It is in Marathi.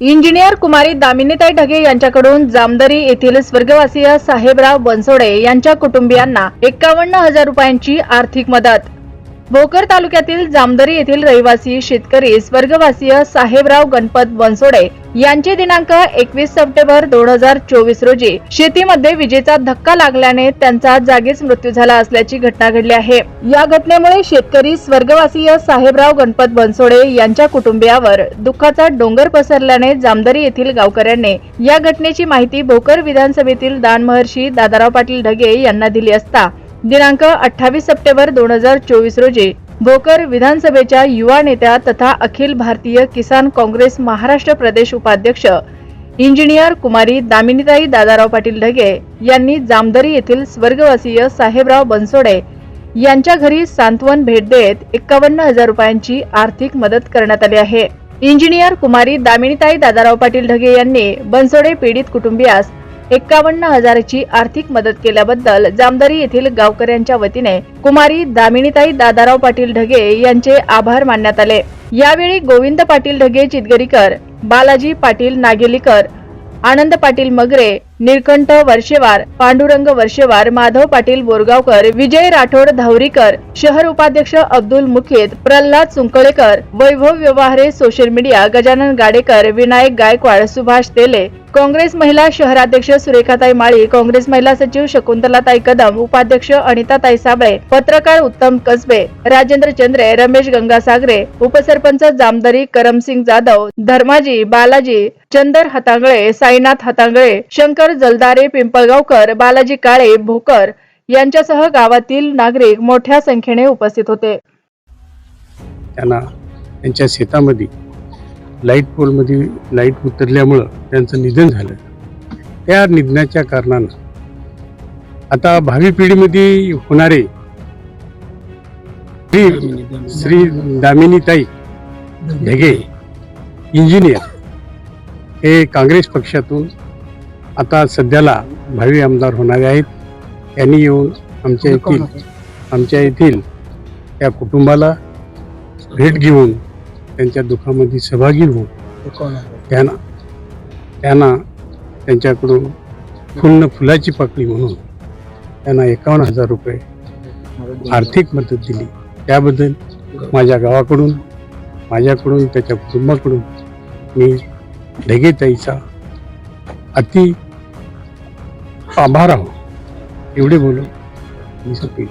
इंजिनियर कुमारी दामिनीताई ढगे यांच्याकडून जामदरी येथील स्वर्गवासीय साहेबराव बनसोडे यांच्या कुटुंबियांना एकावन्न हजार रुपयांची आर्थिक मदत. भोकर तालुक्यातील जामदरी येथील रहिवासी शेतकरी स्वर्गवासीय साहेबराव गणपत बनसोडे यांचे दिनांक एकवीस सप्टेंबर दोन हजार चोवीस रोजी शेतीमध्ये विजेचा धक्का लागल्याने त्यांचा जागीच मृत्यू झाला असल्याची घटना घडली आहे. या घटनेमुळे शेतकरी स्वर्गवासीय साहेबराव गणपत बनसोडे यांच्या कुटुंबियावर दुःखाचा डोंगर पसरल्याने जामदरी येथील गावकऱ्यांनी या घटनेची माहिती भोकर विधानसभेतील दानमहर्षी दादाराव पाटील ढगे यांना दिली असता दिनांक अठ्ठावीस सप्टेंबर दोन हजार चोवीस रोजी भोकर विधानसभेच्या युवा नेत्या तथा अखिल भारतीय किसान काँग्रेस महाराष्ट्र प्रदेश उपाध्यक्ष इंजिनियर कुमारी दामिनीताई दादाराव पाटील ढगे यांनी जामदरी येथील स्वर्गवासीय साहेबराव बनसोडे यांच्या घरी सांत्वन भेट देत एकावन्न हजार रुपयांची आर्थिक मदत करण्यात आली आहे. इंजिनियर कुमारी दामिनीताई दादाराव पाटील ढगे यांनी बनसोडे पीडित कुटुंबियास एकावन्न हजाराची आर्थिक मदत केल्याबद्दल जामदारी येथील गावकऱ्यांच्या वतीने कुमारी दामिनीताई दादाराव पाटील ढगे यांचे आभार मानण्यात आले. यावेळी गोविंद पाटील ढगे चितगरीकर बालाजी पाटील नागेलीकर आनंद पाटील मगरे निळकंठ वर्षेवार पांडुरंग वर्षेवार माधव पाटील बोरगावकर विजय राठोड धावरीकर शहर उपाध्यक्ष अब्दुल मुखेत प्रल्हाद सुंकळेकर वैभव व्यवहारे सोशल मीडिया गजानन गाडेकर विनायक गायकवाड सुभाष तेले काँग्रेस महिला शहराध्यक्ष सुरेखाताई माळी काँग्रेस महिला सचिव शकुंतलाताई कदम उपाध्यक्ष अनिताताई साबळे पत्रकार उत्तम कसबे राजेंद्र चंद्रे रमेश गंगासागरे उपसरपंच जामदरी करमसिंग जाधव धर्माजी बालाजी चंदर हातांगळे साईनाथ हातांगळे शंकर जलदारे पिंपळगावकर बालाजी काळे भोकर यांच्यासह गावातील नागरिक मोठ्या संख्येने उपस्थित होते. त्यांना त्यांच्या शेतामध्ये लाइट पोलमध्ये लाइट उतरल्यामुळं त्यांचं निधन झालं. त्या निधनाच्या कारणानं आता भावी पिढीमध्ये होणारे श्री श्री दामिनीताई ढगे इंजिनियर हे काँग्रेस पक्षातून आता सध्याला भावी आमदार होणारे आहेत. यांनी येऊन आमच्या येथील आमच्या येथील त्या कुटुंबाला भेट घेऊन त्यांच्या दुःखामध्ये सहभागी होऊन त्यांना त्यांना त्यांच्याकडून फुलनं फुलाची पाकळी म्हणून त्यांना एकावन्न हजार रुपये आर्थिक मदत दिली. त्याबद्दल माझ्या गावाकडून माझ्याकडून त्याच्या कुटुंबाकडून मी ढगेताईचा अति आभार आहो. एवढे बोलून मी